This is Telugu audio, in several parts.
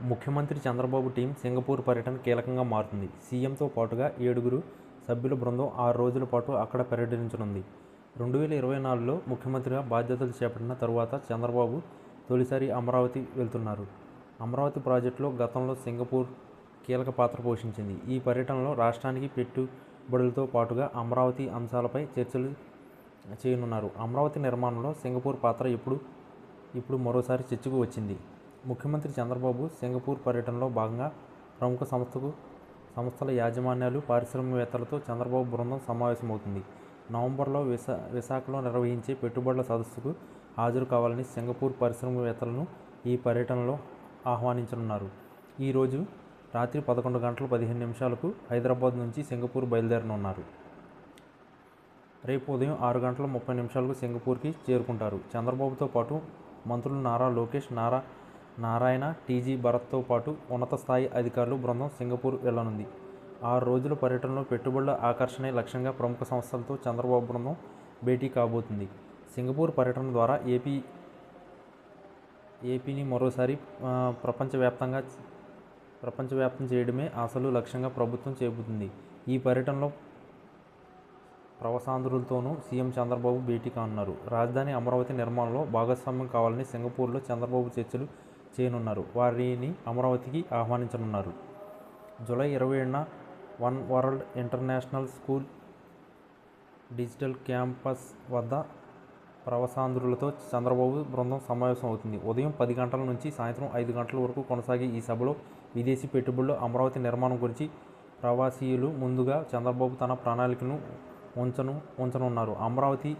ముఖ్యమంత్రి చంద్రబాబు టీం సింగపూర్ పర్యటన కీలకంగా మారుతుంది. సీఎంతో పాటుగా ఏడుగురు సభ్యుల బృందం ఆరు రోజుల పాటు అక్కడ పర్యటించనుంది. రెండు వేల ఇరవై నాలుగులో ముఖ్యమంత్రిగా బాధ్యతలు చేపట్టిన తరువాత చంద్రబాబు తొలిసారి అమరావతి వెళ్తున్నారు. అమరావతి ప్రాజెక్టులో గతంలో సింగపూర్ కీలక పాత్ర పోషించింది. ఈ పర్యటనలో రాష్ట్రానికి పెట్టుబడులతో పాటుగా అమరావతి అంశాలపై చర్చలు చేయనున్నారు. అమరావతి నిర్మాణంలో సింగపూర్ పాత్ర ఇప్పుడు ఇప్పుడు మరోసారి చర్చకు వచ్చింది. ముఖ్యమంత్రి చంద్రబాబు సింగపూర్ పర్యటనలో భాగంగా ప్రముఖ సంస్థకు సంస్థల యాజమాన్యాలు పారిశ్రామికవేత్తలతో చంద్రబాబు బృందం సమావేశమవుతుంది. నవంబర్లో విశా విశాఖలో నిర్వహించే పెట్టుబడుల సదస్సుకు హాజరు కావాలని సింగపూర్ పారిశ్రామికవేత్తలను ఈ పర్యటనలో ఆహ్వానించనున్నారు. ఈరోజు రాత్రి పదకొండు గంటల పదిహేను నిమిషాలకు హైదరాబాద్ నుంచి సింగపూర్ బయలుదేరనున్నారు. రేపు ఉదయం ఆరు గంటల ముప్పై నిమిషాలకు సింగపూర్కి చేరుకుంటారు. చంద్రబాబుతో పాటు మంత్రులు నారా లోకేష్ నారా నారాయణ టీజీ భరత్తో పాటు ఉన్నత స్థాయి అధికారులు బృందం సింగపూర్ వెళ్ళనుంది. ఆరు రోజుల పర్యటనలో పెట్టుబడుల ఆకర్షణే లక్ష్యంగా ప్రముఖ సంస్థలతో చంద్రబాబు బృందం భేటీ కాబోతుంది. సింగపూర్ పర్యటన ద్వారా ఏపీ ఏపీని మరోసారి ప్రపంచవ్యాప్తంగా ప్రపంచవ్యాప్తం చేయడమే అసలు లక్ష్యంగా ప్రభుత్వం చేపుతుంది ఈ పర్యటనలో ప్రవాసాంధ్రులతోనూ సీఎం చంద్రబాబు భేటీ కానున్నారు. రాజధాని అమరావతి నిర్మాణంలో భాగస్వామ్యం కావాలని సింగపూర్లో చంద్రబాబు చర్చలు చేయనున్నారు. వారిని అమరావతికి ఆహ్వానించనున్నారు. జూలై ఇరవై ఏడున one world international school digital campus వద్ద ప్రవాసాంధ్రులతో చంద్రబాబు బృందం సమావేశం అవుతుంది. ఉదయం పది గంటల నుంచి సాయంత్రం ఐదు గంటల వరకు కొనసాగే ఈ సభలో విదేశీ పెట్టుబడులు అమరావతి నిర్మాణం గురించి ప్రవాసీయులు ముందుగా చంద్రబాబు తన ప్రణాళికను ఉంచను ఉంచనున్నారు. అమరావతి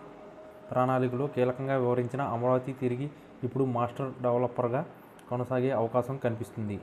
ప్రణాళికలో కీలకంగా వివరించిన అమరావతి తిరిగి ఇప్పుడు మాస్టర్ డెవలపర్గా కొనసాగే అవకాశం కనిపిస్తుంది.